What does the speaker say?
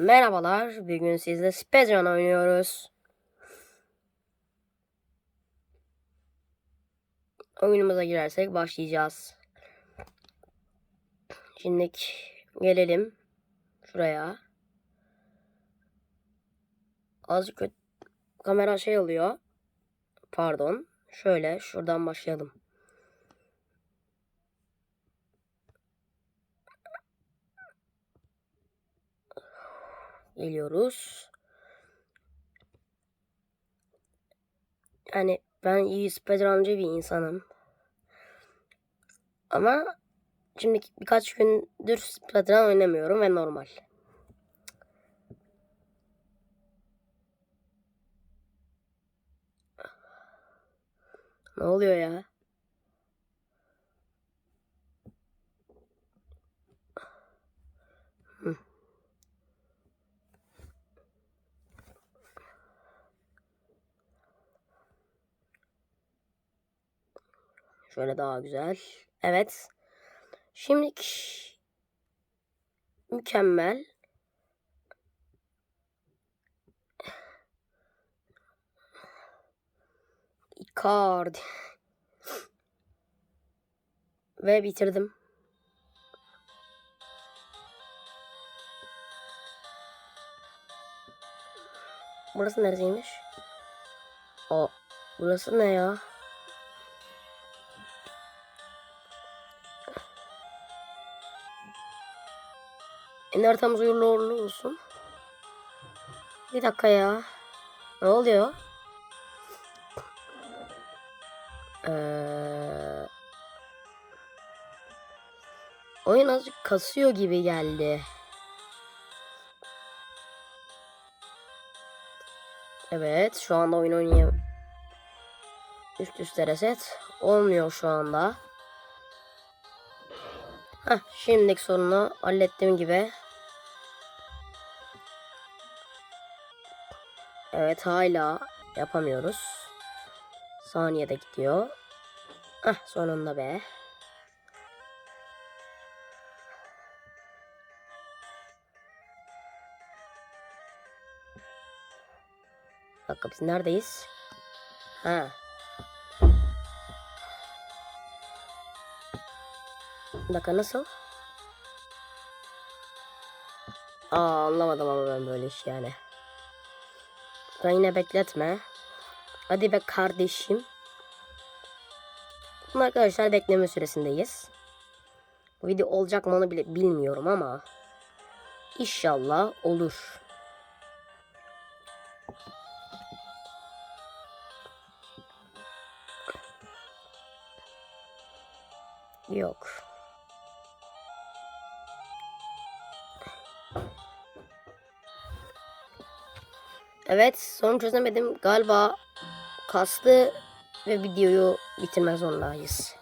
Merhabalar, bugün sizle Speedrun oynuyoruz. Oyunumuza girersek başlayacağız. Şimdi gelelim şuraya. Azıcık kamera şey oluyor. Pardon. Şöyle şuradan başlayalım. Geliyoruz. Yani ben iyi speedruncı bir insanım. Ama şimdi birkaç gündür speedrun oynamıyorum ve normal. Ne oluyor ya? Şöyle daha güzel. Evet. Şimdi mükemmel. Icardi. Ve bitirdim. Burası neresiymiş? O, burası ne ya? En haritamız uğurlu uğurlu olsun. Bir dakika ya. Ne oluyor? Ee, oyun azıcık kasıyor gibi geldi. Evet şu anda oyun oynayayım. Üst üste reset. Olmuyor şu anda. Heh, şimdilik sorunu hallettiğim gibi. Evet hala yapamıyoruz. Saniyede gidiyor. Ah sonunda be. Dakika biz neredeyiz? Ha. Bir dakika nasıl? Aa anlamadım ama ben böyle iş yani. Ben yine bekletme. Hadi be kardeşim. Şimdi arkadaşlar bekleme süresindeyiz. Bu video olacak mı onu bile bilmiyorum ama inşallah olur. Yok. Evet sorun çözemedim. Galiba kastı ve videoyu bitirmek zorundayız.